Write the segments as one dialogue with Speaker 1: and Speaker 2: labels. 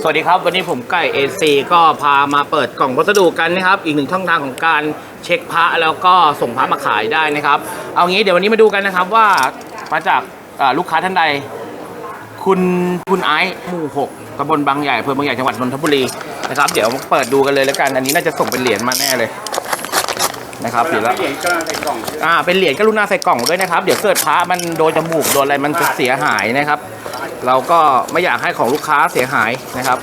Speaker 1: สวัสดีครับ วันนี้ผมไก่ AC ก็พามาเปิดกล่องพัสดุกันนะครับ อีกหนึ่งช่องทางของการเช็คพระแล้วก็ส่งพระมาขายได้นะครับ เอางี้เดี๋ยววันนี้มาดูกันนะครับว่ามาจากอ่าลูกค้าท่านใด คุณคุณไอซ์หมู่หกตำบลบางใหญ่อำเภอบางใหญ่จังหวัดนนทบุรีนะครับ เดี๋ยวเปิดดูกันเลยแล้วกัน อันนี้น่าจะส่งเป็นเหรียญมาแน่เลยนะครับเดี๋ยวแล้ว
Speaker 2: เหรียญก็ใส่กล่อง
Speaker 1: อ่าเป็นเหรียญกรุณาใส่กล่องด้วยนะครับ เดี๋ยวเกิดพระมันโดนจมูกโดนอะไรมันจะเสียหายนะครับ เราก็ไม่อยากให้ของลูกค้าเสียหายนะครับ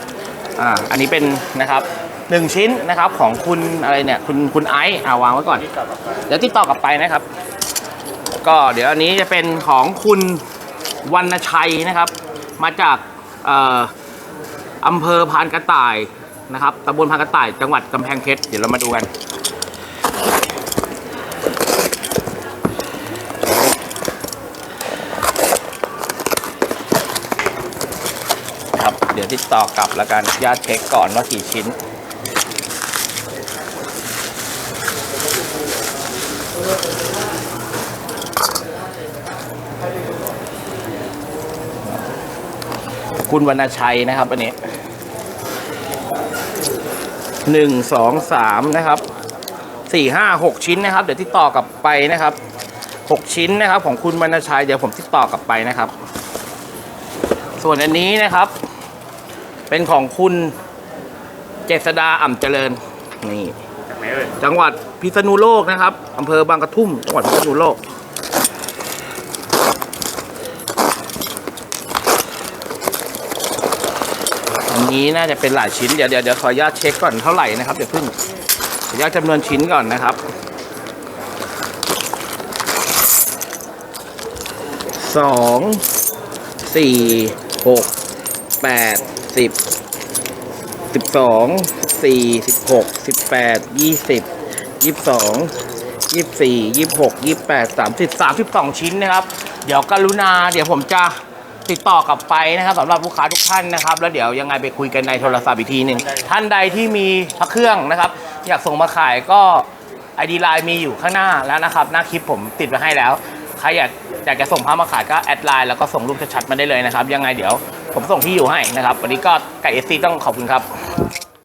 Speaker 1: อ่าอันนี้เป็นนะครับหนึ่งชิ้นนะครับของคุณอะไรเนี่ยคุณคุณไอซ์อ่าวางไว้ก่อน เดี๋ยวติดต่อกลับไปนะครับ ก็เดี๋ยวอันนี้จะเป็นของคุณวรรณชัยนะครับ มาจากเอ่ออำเภอพานกระต่ายนะครับตำบลพานกระต่ายจังหวัดกำแพงเพชรเดี๋ยวเรามาดูกัน ครับ เดี๋ยวติดต่อกลับแล้วกันญาติเช็คก่อนว่ากี่ชิ้น คุณวรรณชัยนะครับอันนี้หนึ่งสองสามนะครับสี่ห้าหกชิ้นนะครับ เดี๋ยวติดต่อกลับไปนะครับหกชิ้นนะครับของคุณวรรณชัยเดี๋ยวผมติดต่อกลับไปนะครับ ส่วนอันนี้นะครับ เป็นของคุณเจษดาอ่ำเจริญนี่
Speaker 2: จากไหนเอ่ย
Speaker 1: จังหวัดพิษณุโลกนะครับอำเภอบางกระทุ่มจังหวัดพิษณุโลกอันนี้น่าจะเป็นหลายชิ้นเดี๋ยวเดี๋ยวเดี๋ยวขออนุญาตเช็คก่อนเท่าไหร่นะครับเดี๋ยวเพิ่งขออนุญาตจำนวนชิ้นก่อนนะครับ สองสี่หก แปดสิบสิบสองสี่สิบหกสิบแปดยี่สิบยี่สิบสองยี่สิบสี่ยี่สิบหกยี่สิบแปดสามสิบสามสิบสองชิ้นนะครับ เดี๋ยวกรุณา เดี๋ยวผมจะติดต่อกลับไปนะครับสำหรับลูกค้าทุกท่านนะครับ แล้วเดี๋ยวยังไงไปคุยกันในโทรศัพท์อีกทีหนึ่งท่านใดที่มีพระเครื่องนะครับ อยากส่งมาขายก็ไอดีไลน์มีอยู่ข้างหน้าแล้วนะครับ หน้าคลิปผมติดไว้ให้แล้ว ใครอยากอยากจะส่งพระมาขายก็แอดไลน์แล้วก็ส่งรูปชัดๆมาได้เลยนะครับ ยังไงเดี๋ยว ผมส่งที่อยู่ให้นะครับ วันนี้ก็ไก่เอสซีต้องขอบคุณครับ